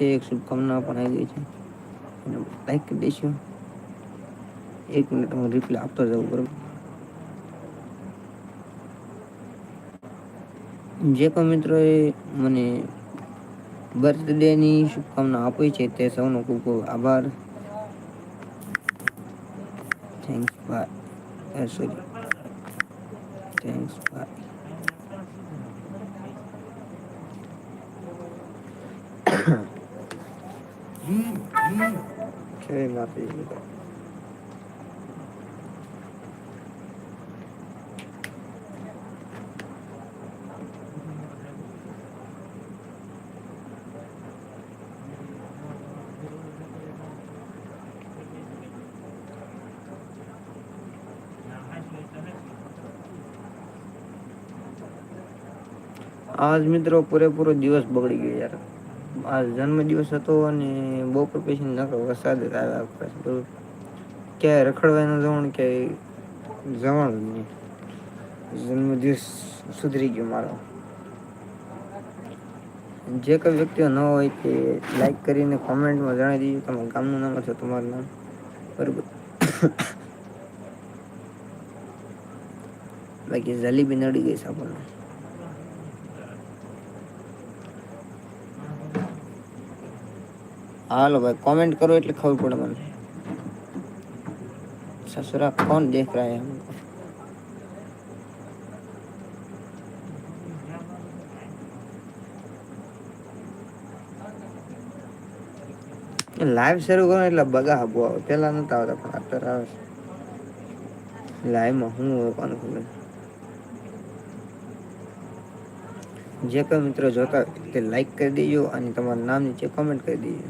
છે, એક શુભકામના પણ આવી ગઈ છે. લાઈક કરી દઈશું એક મિનિટ હું રિપ્લાય આપતો જાઉં, બરાબર? જે પણ મિત્રોએ મને બર્થડેની શુભકામના આપી છે, તે સૌનો ખૂબ ખૂબ આભાર. Thanks bye sorry thanks bye જય માતાજી આજ મિત્રો પૂરેપૂરો દિવસ બગડી ગયો યાર આજ જન્મદિવસ હતો અને બપોર પછી નકરો વરસાદ જ આવ્યા બરોબર ક્યાંય રખડવાનું જવાનું, ક્યાંય જવાનું નહીં. જન્મદિવસ સુધરી ગયો મારો. જે કોઈ વ્યક્તિઓ ન હોય તે લાઈક કરીને કોમેન્ટમાં જણાવી દીજો. તમારું ગામનું નામ અથવા તમારું નામ. બરોબર. બાકી જલેબી નડી ગઈ છે આપણને. હાલો ભાઈ कमेंट करो એટલે ખબર પડે મને ससुरा कौन देख रहा है हमको લાઈવ શરૂ કરો એટલે બગા આપો આવે પેલા નતા આવતા પણ અત્યારે આવે લાઈવમાં હું હોય કોને ખબર જે કોઈ મિત્રો જોતા તે લાઈક કરી દેજો અને તમારું નામ નીચે કોમેન્ટ કરી દેજો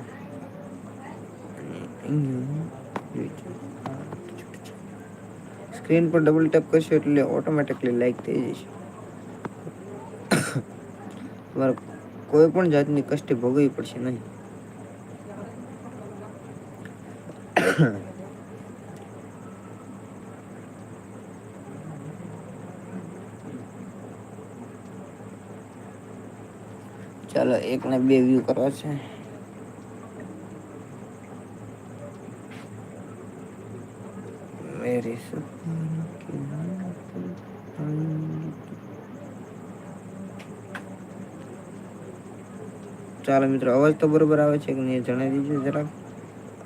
સ્ક્રીન પર ડબલ ટેપ કરશો એટલે ઓટોમેટિકલી લાઈક થઈ જશે. તમારે કોઈ પણ જાતની કષ્ટી ભોગવવી પડશે નહીં. ચાલો એક ને બે વ્યૂ કરવા છે. કરીશું ચાલો મિત્રો અવાજ તો બરોબર આવે છે કે નહીં જણાવી દીજો જરાક.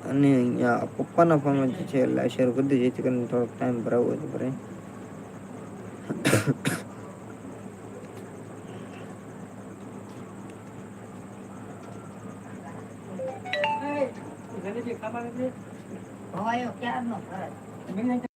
અને અહીંયા પપ્પાના ફોનમાં જે છે એટલે શેર કરી દીધું જેથી કરીને થોડોક ટાઈમ ભરાવો હતો ભરે ક્યારનો 明天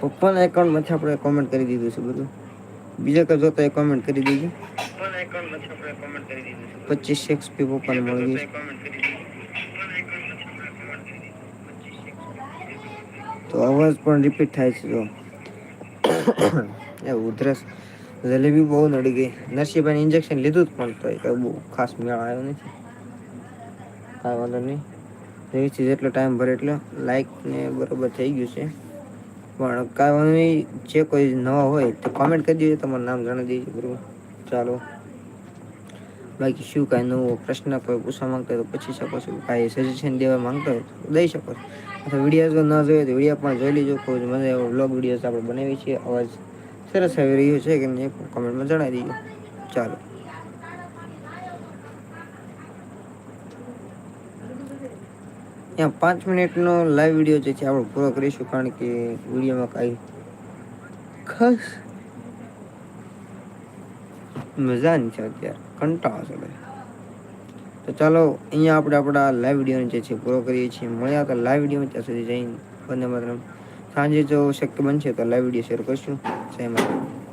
પપ્પાના એકાઉન્ટમાંથી આપણે કોમેન્ટ કરી દીધું છે બધું. બીજા કઈ જોતા એ કોમેન્ટ કરી દીજો. પચીસ એક્સપી પપ્પાને મળી ગઈ તો અવાજ પણ રિપીટ થાય છે જો. એ ઉધરસ જલેબી બહુ નડી ગઈ. નરસિંહભાઈ ઇન્જેક્શન લીધું જ પણ તો કઈ બહુ ખાસ મેળ આવ્યો નથી. કાંઈ વાંધો નહીં. છે જેટલો ટાઈમ ભરે એટલો લાઈક ને બરોબર થઈ ગયું છે. પણ કાંઈ જે કોઈ નવા હોય તો કોમેન્ટ કરી દેજો, તમારું નામ જણાવી દેજો, બરોબર? ચાલો. બાકી શું કાંઈ નવો પ્રશ્ન કોઈ પૂછવા માંગતા હોય તો પૂછી શકો છો. કાંઈ સજેશન દેવા માંગતા હોય તો દઈ શકો છો. અથવા વીડિયો ન જોઈએ તો વીડિયો પણ જોઈ લેજો. કોઈ મને એવો બ્લોગ વિડીયોઝ આપણે બનાવીએ છીએ. અવાજ સરસ આવી રહ્યો છે કે નહીં કોમેન્ટમાં જણાવી દેજો. ચાલો. ત્યાં પાંચ મિનિટનો લાઈવ વીડિયો જે છે આપણે પૂરો કરીશું, કારણ કે વિડીયોમાં કાંઈ ખાસ મજા નહીં છે અત્યારે. કંટાળો છે તો ચાલો, અહીંયા આપણે આપણા લાઈવ વિડીયોને જે છે પૂરો કરીએ છીએ. મળ્યા હતા લાઈવ વિડીયોમાં ત્યાં સુધી જઈને બંને માત્ર સાંજે જો શક્ય બનશે તો લાઈવ વીડિયો શેર કરશું. જય માતા